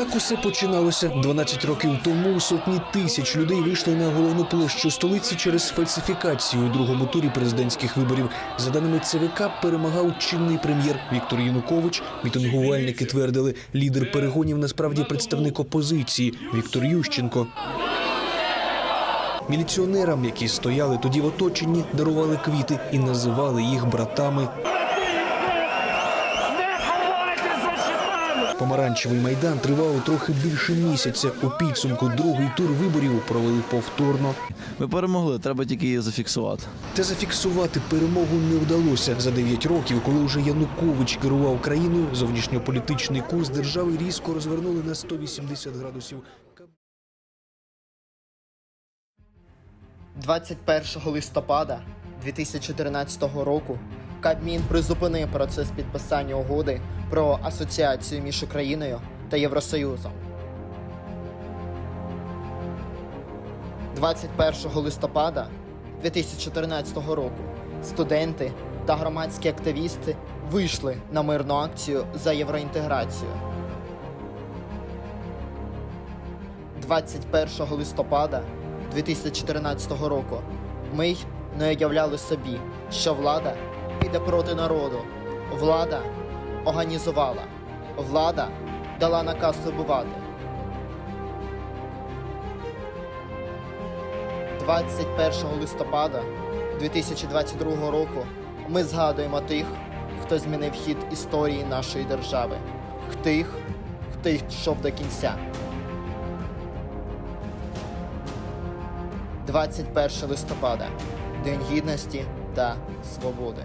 Так усе починалося 12 років тому. Сотні тисяч людей вийшли на головну площу столиці через фальсифікацію у другому турі президентських виборів. За даними ЦВК, перемагав чинний прем'єр Віктор Янукович. Мітингувальники твердили, лідер перегонів насправді представник опозиції Віктор Ющенко. Міліціонерам, які стояли тоді в оточенні, дарували квіти і називали їх братами. Помаранчевий майдан тривав трохи більше місяця. У підсумку другий тур виборів провели повторно. Ми перемогли, треба тільки її зафіксувати. Та зафіксувати перемогу не вдалося за 9 років, коли вже Янукович керував країною. Зовнішньополітичний курс держави різко розвернули на 180 градусів. 21 листопада 2014 року Кабмін призупинив процес підписання угоди про асоціацію між Україною та Євросоюзом. 21 листопада 2014 року студенти та громадські активісти вийшли на мирну акцію за євроінтеграцію. 21 листопада 2014 року ми не уявляли собі, що влада піде проти народу. Влада організувала, влада дала наказ убивати. 21 листопада 2022 року ми згадуємо тих, хто змінив хід історії нашої держави, тих, хто йшов до кінця. 21 листопада День гідності та свободи.